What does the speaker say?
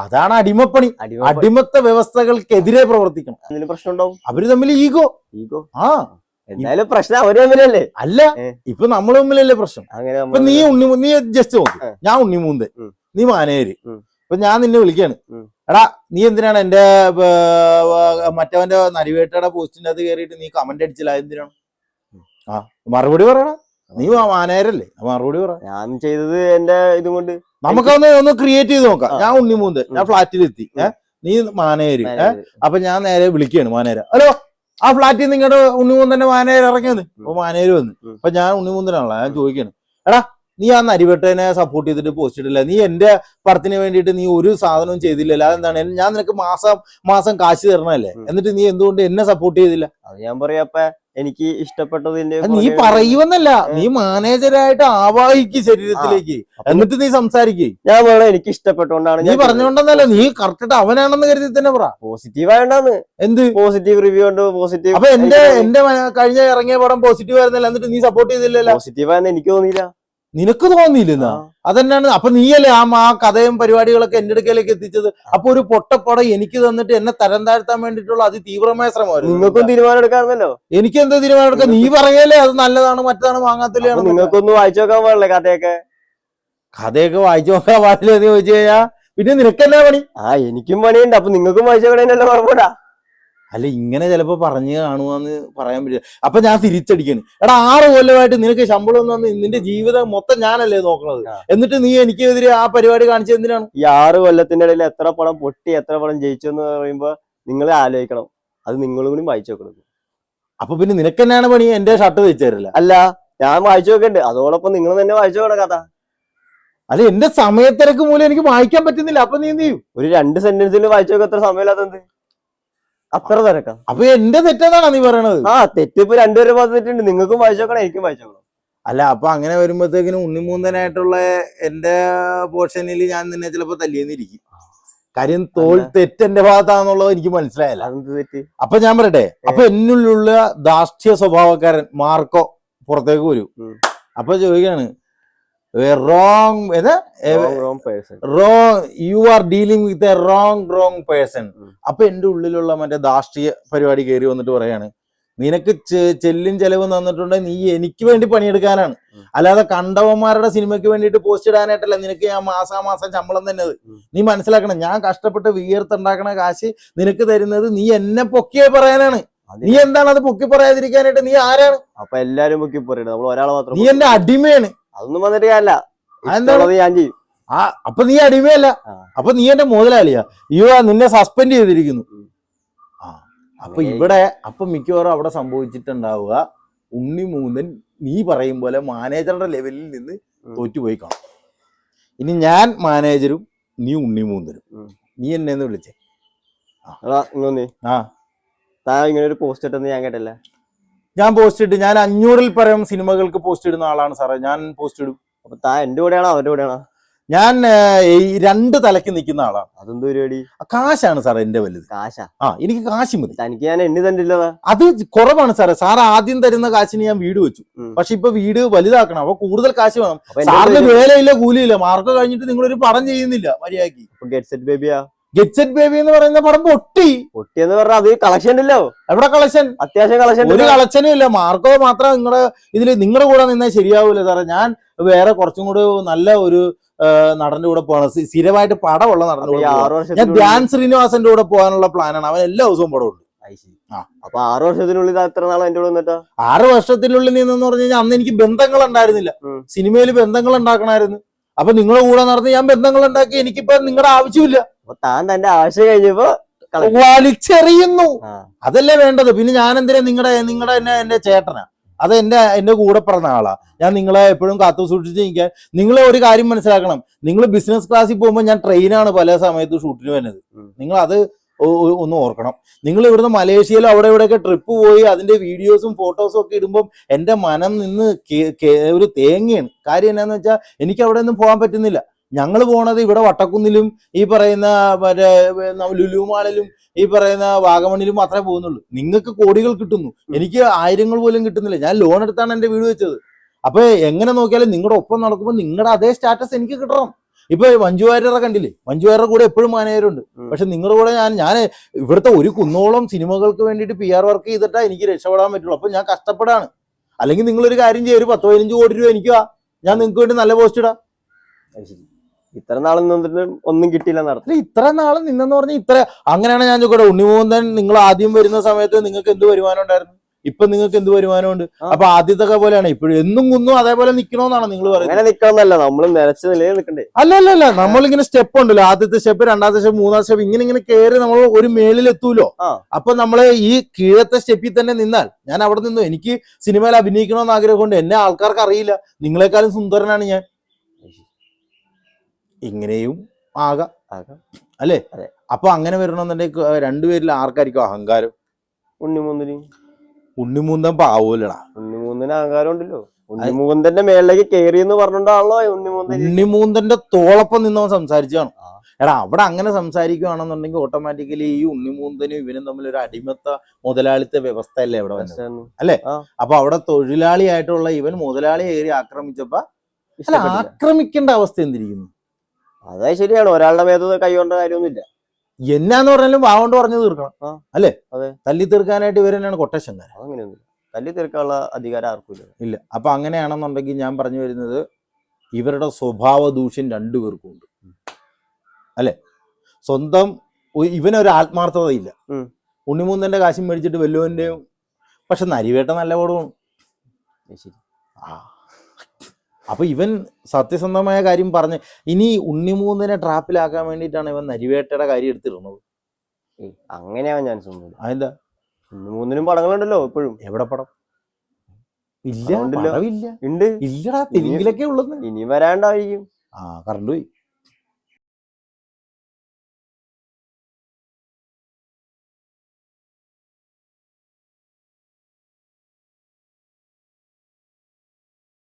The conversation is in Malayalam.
അതാണ് അടിമപ്പണി. അടിമ അടിമത്ത വ്യവസ്ഥകൾക്കെതിരെ പ്രവർത്തിക്കണം. പ്രശ്നം ഉണ്ടാവും അവർ തമ്മിൽ ഈഗോ. ഈഗോ? ആ. എന്തായാലും പ്രശ്നം അവർ തമ്മിലല്ലേ? അല്ല. ഇപ്പൊ നമ്മൾ തമ്മിലല്ലേ പ്രശ്നം? ഇപ്പൊ നീ ഉണ്ണി നീ ജസ്റ്റ് നോക്ക്. ഞാൻ ഉണ്ണിമൂന്ത്. നീ മാനേര്. ഇപ്പൊ ഞാൻ നിന്നെ വിളിക്കാണ്. എടാ നീ എന്തിനാണ് എന്റെ മറ്റവന്റെ നരിവേട്ടയുടെ പോസ്റ്റിന്റെ അത് കയറിയിട്ട് നീ കമന്റ് അടിച്ചില്ല? എന്തിനാണ് ആ മറുപടി പറയണ നീ മാനേരല്ലേ മറുപടി പറ. ഞാൻ ചെയ്തത് എന്റെ ഇതും കൊണ്ട്. നമുക്കൊന്ന് ഒന്ന് ക്രിയേറ്റ് ചെയ്ത് നോക്കാം. ഞാൻ ഉണ്ണിമൂന്ന് ഞാൻ. ഫ്ലാറ്റിലെത്തി. നീ മാനേര് അപ്പൊ ഞാൻ നേരെ വിളിക്കുകയാണ് മാനേര. ഹലോ ആ ഫ്ലാറ്റിൽ നിങ്ങളുടെ തന്നെ മാനേര് ഇറങ്ങിയത് അപ്പൊ മാനേര് വന്ന്. അപ്പൊ ഞാൻ ഉണ്ണിമൂന്തനാണല്ലോ ഞാൻ ചോദിക്കാണ്. എടാ നീ ആ നരിവെട്ടനെ സപ്പോർട്ട് ചെയ്തിട്ട് പോസ്റ്റ് ഇടില്ല നീ എന്റെ പടത്തിന് വേണ്ടിയിട്ട് നീ ഒരു സാധനവും ചെയ്തില്ലല്ലോ അതെന്താണ് എന്താണ്? ഞാൻ നിനക്ക് മാസം മാസം കാശ് തരണല്ലേ എന്നിട്ട് നീ എന്തുകൊണ്ട് എന്നെ സപ്പോർട്ട് ചെയ്തില്ല? അത് ഞാൻ പറയാപ്പ എനിക്ക് ഇഷ്ടപ്പെട്ടതിന്റെ നീ പറയുമെന്നല്ല. നീ മാനേജരായിട്ട് ആവാഹിക്ക് ശരീരത്തിലേക്ക്. എന്നിട്ട് നീ സംസാരിക്കേ. ഞാൻ വേണം എനിക്ക് ഇഷ്ടപ്പെട്ടോണ്ടാണ് നീ പറഞ്ഞോണ്ടെന്നല്ല നീ കറക്റ്റ് അവനാണെന്ന് കരുതി തന്നെ പറ. പോസിറ്റീവ് ആയോണ്ടാന്ന്. എന്ത്? പോസിറ്റീവ് റിവ്യൂ ഉണ്ട് പോസിറ്റീവ് അപ്പൊ എന്റെ എന്റെ കഴിഞ്ഞ ഇറങ്ങിയ പടം പോസിറ്റീവ് ആയിരുന്നല്ല എന്നിട്ട് നീ സപ്പോർട്ട് ചെയ്തില്ലല്ലോ. പോസിറ്റീവ് ആയെന്ന് എനിക്ക് തോന്നിയില്ല. നിനക്ക് തോന്നിയില്ലെന്നാ. അതന്നെയാണ് അപ്പൊ നീയല്ലേ ആ ആ കഥയും പരിപാടികളൊക്കെ എന്റെ അടുക്കലേക്ക് എത്തിച്ചത്? അപ്പൊ ഒരു പൊട്ടപ്പട എനിക്ക് തന്നിട്ട് എന്നെ തരം താഴ്ത്താൻ വേണ്ടിയിട്ടുള്ള അതിതീവ്രമായ ശ്രമമായിരുന്നു. നിങ്ങൾക്കും തീരുമാനം എടുക്കാമല്ലോ? എനിക്ക് എന്താ തീരുമാനം എടുക്കാം? നീ പറയല്ലേ അത് നല്ലതാണ് മറ്റതാണ് വാങ്ങാത്തില്ല വാങ്ങാത്തില്ലാണ് നിങ്ങൾക്കൊന്ന് വായിച്ചു നോക്കാൻ പാടില്ലേ കഥയൊക്കെ? കഥയൊക്കെ വായിച്ചു നോക്കാൻ പാടില്ല എന്ന് ചോദിച്ചു കഴിഞ്ഞാ പിന്നെ നിനക്കെന്നാ പണി? ആ എനിക്കും പണിയുണ്ട്. അപ്പൊ നിങ്ങൾക്കും വായിച്ചു നോക്കണേ കുഴപ്പമില്ല അല്ല ഇങ്ങനെ ചിലപ്പോ പറഞ്ഞു കാണുവാന്ന് പറയാൻ പറ്റില്ല. അപ്പൊ ഞാൻ തിരിച്ചടിക്കാണ്. എടാ ആറ് കൊല്ലമായിട്ട് നിനക്ക് ശമ്പളം ഒന്നും വന്ന് നിന്റെ ജീവിതം മൊത്തം ഞാനല്ലേ നോക്കണത്? എന്നിട്ട് നീ എനിക്കെതിരെ ആ പരിപാടി കാണിച്ചത് എന്തിനാണ്? ഈ ആറ് കൊല്ലത്തിന്റെ ഇടയിൽ എത്ര പണം പൊട്ടി എത്ര പണം ജയിച്ചു എന്ന് പറയുമ്പോ നിങ്ങളെ ആലോചിക്കണം. അത് നിങ്ങളും കൂടി വായിച്ചു നോക്കണം അപ്പൊ പിന്നെ നിനക്ക് തന്നെയാണ് പണി? എന്റെ ഷർട്ട് തയ്ച്ചു തരില്ല. അല്ല ഞാൻ വായിച്ചു നോക്കണ്ട് അതോടൊപ്പം നിങ്ങൾ തന്നെ വായിച്ചു നോക്കണം കഥ. അല്ല എന്റെ സമയത്തിരക്ക് മൂലം എനിക്ക് വായിക്കാൻ പറ്റുന്നില്ല. അപ്പൊ നീ എന്ത് ചെയ്യും? ഒരു രണ്ട് സെന്റൻസിൽ വായിച്ചു നോക്കാൻ എത്ര സമയമില്ലാത്തത് അത്ര തിരക്കാം. അപ്പൊ എന്റെ തെറ്റെന്നാണ് നീ പറയണത്? ആ തെറ്റിപ്പോ രണ്ടുപേരും ഭാഗത്ത് തെറ്റുണ്ട്. നിങ്ങൾക്കും വായിച്ചു നോക്കണം എനിക്കും വായിച്ചു നോക്കണം. അല്ല അപ്പൊ അങ്ങനെ വരുമ്പോഴത്തേക്കിനും ഉണ്ണിമൂന്തനായിട്ടുള്ള എന്റെ പോർഷനിൽ ഞാൻ നിന്നെ ചിലപ്പോ തല്ലിയെന്നിരിക്കും. കാര്യം തോൽ തെറ്റെന്റെ ഭാഗത്താണെന്നുള്ളത് എനിക്ക് മനസ്സിലായല്ല. തെറ്റ്? അപ്പൊ ഞാൻ പറയട്ടെ അപ്പൊ എന്നിലുള്ള ദാഷ്ട്യ സ്വഭാവക്കാരൻ മാർക്കോ പുറത്തേക്ക് വരും. അപ്പൊ ചോദിക്കാണ് റോങ് ഏതാ Wrong, wrong person. Wrong you are dealing with a wrong wrong person. അപ്പൊ എന്റെ ഉള്ളിലുള്ള മറ്റേ ദാഷ്ട്രീയ പരിപാടി കയറി വന്നിട്ട് പറയാണ് നിനക്ക് ചെല്ലും ചെലവ് തന്നിട്ടുണ്ടെങ്കിൽ നീ എനിക്ക് വേണ്ടി പണിയെടുക്കാനാണ്. അല്ലാതെ കണ്ടവന്മാരുടെ സിനിമയ്ക്ക് വേണ്ടിയിട്ട് പോസ്റ്റ് ഇടാനായിട്ടല്ല നിനക്ക് ഞാൻ മാസാമാസം ശമ്പളം തന്നത് ഉം. നീ മനസ്സിലാക്കണം ഞാൻ കഷ്ടപ്പെട്ട് വിയർത്തുണ്ടാക്കണ കാശ് നിനക്ക് തരുന്നത് നീ എന്നെ പൊക്കിയെ പറയാനാണ് നീ എന്താണ് അത് പൊക്കി പറയാതിരിക്കാനായിട്ട് നീ ആരാണ് അപ്പൊ എല്ലാരും പൊക്കി പറയണം നമ്മൾ ഒരാളെ മാത്രം നീ എന്റെ അടിമയാണ് അതൊന്നും വന്നിട്ട് കാര്യമില്ല അതെന്താണ്? ഇഷ്ടമുള്ളത് ഞാൻ ചെയ്യും. ആ അപ്പൊ നീ അടിമയല്ല. അപ്പൊ നീ എന്റെ മുതലാളിയാ. അയ്യോ നിന്നെ സസ്പെൻഡ് ചെയ്തിരിക്കുന്നു. ആ അപ്പൊ ഇവിടെ അപ്പൊ മിക്കവാറും അവിടെ സംഭവിച്ചിട്ടുണ്ടാവുക ഉണ്ണി മൂന്നൻ നീ പറയും പോലെ മാനേജറുടെ ലെവലിൽ നിന്ന്. തോറ്റുപോയി കാണും. ഇനി ഞാൻ മാനേജരും നീ ഉണ്ണി മൂന്നരും നീ എന്നെ വിളിച്ചേ. ആ. താ ഇങ്ങനെ ഒരു പോസ്റ്റ് ഇട്ടെന്ന് ഞാൻ കേട്ടല്ല? ഞാൻ പോസ്റ്റ് ഇട്ട് ഞാൻ അഞ്ഞൂറിൽ പരം സിനിമകൾക്ക് പോസ്റ്റ് ഇടുന്ന ആളാണ് സാറേ. ഞാൻ പോസ്റ്റ് ഇടും. അപ്പൊ താ എന്റെ കൂടെയാണോ അവന്റെ കൂടെയാണോ? ഞാൻ ഈ രണ്ട് തലക്ക് നിൽക്കുന്ന ആളാണ്. അതെന്തോ പരിപാടി? കാശാണ് സാർ എന്റെ വലുത്. കാശാ? ആ എനിക്ക് കാശ് മതി. തനിക്ക് ഞാൻ എണ്ണി തന്നില്ലതാ അത് കുറവാണ് സാറേ. സാർ ആദ്യം തരുന്ന കാശിന് ഞാൻ വീട് വെച്ചു. പക്ഷെ ഇപ്പൊ വീട് വലുതാക്കണം. അപ്പൊ കൂടുതൽ കാശ് വേണം. സാറിന് വേലയില്ല കൂലിയില്ല. മാർക്ക് കഴിഞ്ഞിട്ട് നിങ്ങളൊരു പടം ചെയ്യുന്നില്ല മര്യാദയ്ക്ക് ഗെറ്റ് സെറ്റ് ബേബിയാ ഗെറ്റ്സെറ്റ് ബേബി എന്ന് പറയുന്ന പടം പൊട്ടി. എന്ന് പറഞ്ഞാൽ അത് കളക്ഷൻ ഉണ്ടല്ലോ എവിടെ കളക്ഷൻ അത്യാവശ്യം കളക്ഷൻ ഒരു കളക്ഷനും ഇല്ല. മാർക്കോ മാത്രം നിങ്ങളുടെ ഇതിൽ നിങ്ങളുടെ കൂടെ നിന്നാൽ ശരിയാവൂല സാറേ. ഞാൻ വേറെ കുറച്ചും കൂടെ നല്ല ഒരു നടന്റെ കൂടെ പോകണം സ്ഥി- സ്ഥിരമായിട്ട് പടമുള്ള നടന്റെ കൂടെ ഞാൻ ധ്യാൻ ശ്രീനിവാസന്റെ കൂടെ പോകാനുള്ള പ്ലാനാണ്. അവൻ എല്ലാ ദിവസവും പടമുണ്ട് ഉണ്ട് അപ്പൊ ആറ് വർഷത്തിനുള്ളിൽ എത്ര നാളെ എന്റെ കൂടെ ആറ് വർഷത്തിനുള്ളിൽ നിന്നെന്ന് പറഞ്ഞു കഴിഞ്ഞാൽ അന്ന് എനിക്ക് ബന്ധങ്ങൾ ഉണ്ടായിരുന്നില്ല. സിനിമയിൽ ബന്ധങ്ങൾ ഉണ്ടാക്കണമായിരുന്നു അപ്പൊ നിങ്ങളുടെ കൂടെ നടന്ന് ഞാൻ ബന്ധങ്ങൾ ഉണ്ടാക്കി എനിക്കിപ്പോ നിങ്ങളുടെ ആവശ്യമില്ല. അപ്പൊ താൻ തന്റെ ആവശ്യം കഴിഞ്ഞപ്പോ വലിച്ചെറിയുന്നു. അതല്ലേ വേണ്ടത്? പിന്നെ ഞാൻ എന്തിനാ നിങ്ങളുടെ നിങ്ങളുടെ എന്നെ എന്റെ ചേട്ടനാ? അത് എന്റെ എന്റെ കൂടെ പറഞ്ഞ ആളാ. ഞാൻ നിങ്ങളെ എപ്പോഴും കാത്തു സൂക്ഷിച്ച് നിൽക്കാൻ നിങ്ങൾ ഒരു കാര്യം മനസ്സിലാക്കണം. നിങ്ങൾ ബിസിനസ് ക്ലാസ്സിൽ പോകുമ്പോൾ ഞാൻ ട്രെയിനാണ് പല സമയത്ത് ഷൂട്ടിന് വരുന്നത്. നിങ്ങൾ അത് ഒന്ന് ഓർക്കണം. നിങ്ങൾ ഇവിടുന്ന് മലേഷ്യയിലും അവിടെ ഇവിടെയൊക്കെ ട്രിപ്പ് പോയി അതിന്റെ വീഡിയോസും ഫോട്ടോസും ഒക്കെ ഇടുമ്പോൾ എന്റെ മനം നിന്ന് ഒരു തേങ്ങയാണ്. കാര്യം എന്നാന്ന് വെച്ചാൽ എനിക്ക് അവിടെ ഒന്നും പോകാൻ പറ്റുന്നില്ല. ഞങ്ങൾ പോണത് ഇവിടെ വട്ടക്കുന്നിലും ഈ പറയുന്ന മറ്റേ ലുലുമാളിലും ഈ പറയുന്ന വാഗമണിലും മാത്രമേ പോകുന്നുള്ളൂ. നിങ്ങൾക്ക് കോടികൾ കിട്ടുന്നു. എനിക്ക് ആയിരങ്ങൾ പോലും കിട്ടുന്നില്ല. ഞാൻ ലോൺ എടുത്താണ് എന്റെ വീട് വെച്ചത്. അപ്പൊ എങ്ങനെ നോക്കിയാലും നിങ്ങളുടെ ഒപ്പം നടക്കുമ്പോൾ നിങ്ങളുടെ അതേ സ്റ്റാറ്റസ് എനിക്ക് കിട്ടണം. ഇപ്പൊ മഞ്ജു കണ്ടില്ലേ? മഞ്ജു കൂടെ എപ്പോഴും മാനേജരുണ്ട്. പക്ഷെ നിങ്ങളുടെ കൂടെ ഞാൻ ഞാൻ ഇവിടുത്തെ ഒരു കുന്നോളം സിനിമകൾക്ക് വേണ്ടിയിട്ട് പി ആർ വർക്ക് ചെയ്തിട്ടാ എനിക്ക് രക്ഷപ്പെടാൻ പറ്റുള്ളൂ. അപ്പൊ ഞാൻ കഷ്ടപ്പെടാണ്. അല്ലെങ്കിൽ നിങ്ങളൊരു കാര്യം ചെയ്യും. ഒരു പത്ത് പതിനഞ്ച് കോടി രൂപ എനിക്ക്. ഞാൻ നിങ്ങൾക്ക് വേണ്ടി നല്ല പോസ്റ്റ് ഇടാം. ഇത്ര നാൾ നിന്നിട്ട് ഒന്നും കിട്ടിയില്ല നടത്തി ഇത്ര നാൾ നിന്നെന്ന് പറഞ്ഞാൽ ഇത്ര അങ്ങനെയാണ് ഞാൻ ചോദിക്കട്ടെ ഉണ്ണിമോഹൻ നിങ്ങൾ ആദ്യം വരുന്ന സമയത്ത് നിങ്ങൾക്ക് എന്ത് വരുമാനം ഉണ്ടായിരുന്നു? ഇപ്പൊ നിങ്ങൾക്ക് എന്ത് വരുമാനമുണ്ട്? ഉണ്ട് അപ്പൊ ആദ്യത്തെ പോലെയാണ്. ഇപ്പോഴും എന്നും കുന്നും അതേപോലെ നിക്കണോന്നാണ് നിങ്ങൾ പറയുന്നത്. നിക്കണമെന്നല്ല നമ്മൾ നിലച്ച നിലയിൽ നിക്കണ്ടേ. അല്ല അല്ല അല്ല നമ്മളിങ്ങനെ സ്റ്റെപ്പ് ഉണ്ടല്ലോ. ആദ്യത്തെ സ്റ്റെപ്പ് രണ്ടാമത്തെ സ്റ്റെപ്പ് മൂന്നാം സ്റ്റെപ്പ് ഇങ്ങനെ ഇങ്ങനെ കയറി നമ്മൾ ഒരു മേളിൽ എത്തൂലോ. അപ്പൊ നമ്മൾ ഈ കീഴത്തെ സ്റ്റെപ്പിൽ തന്നെ നിന്നാൽ ഞാൻ അവിടെ നിന്നു. എനിക്ക് സിനിമയിൽ അഭിനയിക്കണമെന്ന് ആഗ്രഹമുണ്ട്. എന്നെ ആൾക്കാർക്ക് അറിയില്ല. നിങ്ങളെക്കാളും സുന്ദരനാണ് ഞാൻ. ഇങ്ങനെയും ആകാം. ആകാം. അല്ലേ? അതെ. അപ്പൊ അങ്ങനെ വരണമെന്നുണ്ടെങ്കിൽ രണ്ടുപേരിൽ ആർക്കായിരിക്കും അഹങ്കാരം? ഉണ്ണിമൂന്നിന്. ഉണ്ണിമൂന്തൻ പാവൂലടാ. ഉണ്ണിമൂന്നിന് അഹങ്കാരം ഉണ്ടല്ലോ. ഉണ്ണിമൂന്തന്റെ മേളിലേക്ക് കയറി എന്ന് പറഞ്ഞോണ്ടാണല്ലോ ഉണ്ണിമൂന്തൻ. ഉണ്ണിമൂന്തന്റെ തോളപ്പം നിന്നവൻ സംസാരിച്ചാണ്. ആ. എടാ അവിടെ അങ്ങനെ സംസാരിക്കുകയാണെന്നുണ്ടെങ്കിൽ ഓട്ടോമാറ്റിക്കലി ഈ ഉണ്ണിമൂന്തനും ഇവനും തമ്മിൽ ഒരു അടിമത്ത മുതലാളിത്ത വ്യവസ്ഥയല്ലേ ഇവിടെ വന്നത്? അപ്പൊ അവിടെ തൊഴിലാളിയായിട്ടുള്ള ഇവൻ മുതലാളി ഏറി ആക്രമിച്ചപ്പോ അല്ല ഇഷ്ടപ്പെട്ടില്ല. ആക്രമിക്കേണ്ട അവസ്ഥ എന്തിരിക്കുന്നു? അതാ ശരിയാണ്. ഒരാളുടെ മേത്ത് കൈകൊണ്ട കാര്യമൊന്നുമില്ല. എന്നാന്ന് പറഞ്ഞാലും വാവോണ്ട് പറഞ്ഞു തീർക്കണം. ആ, അല്ലേ? അതെ. തല്ലി തീർക്കാനായിട്ട് ഇവർ തന്നെയാണ് കൊട്ടേഷൻകാരൻ അതങ്ങനെയൊന്നുമില്ല. തല്ലി തീർക്കാനുള്ള അധികാരം ആർക്കും ഇല്ല. ഇല്ല. അപ്പൊ അങ്ങനെയാണെന്നുണ്ടെങ്കിൽ ഞാൻ പറഞ്ഞു വരുന്നത് ഇവരുടെ സ്വഭാവ ദൂഷ്യം രണ്ടുപേർക്കും ഉണ്ട്. അല്ലെ? സ്വന്തം ഇവനൊരു ആത്മാർത്ഥതയില്ല. ഉണ്ണിമൂന്നന്റെ കാശും മേടിച്ചിട്ട് വല്ലുവന്റെയും പക്ഷെ നരിവേട്ട നല്ല പോടും ആ. ശരി അപ്പൊ ഇവൻ സത്യസന്ധമായ കാര്യം പറഞ്ഞ് ഇനി ഉണ്ണിമൂന്നിനെ ട്രാപ്പിലാക്കാൻ വേണ്ടിയിട്ടാണ് ഇവൻ നരിവേട്ടയുടെ കാര്യം എടുത്തിരുന്നത് അങ്ങനെയാവാൻ ചാൻസ് ഒന്നുമില്ല അതെന്താ? ഉണ്ണിമൂന്നിനും പടങ്ങളുണ്ടല്ലോ എപ്പോഴും. എവിടെ പടം? ഇല്ല ഇല്ല ഇല്ലടാ തെലുങ്കിലൊക്കെ ഉള്ളത് ഇനി വരാണ്ടായിരിക്കും. ആ കറണ്ട് പോയി.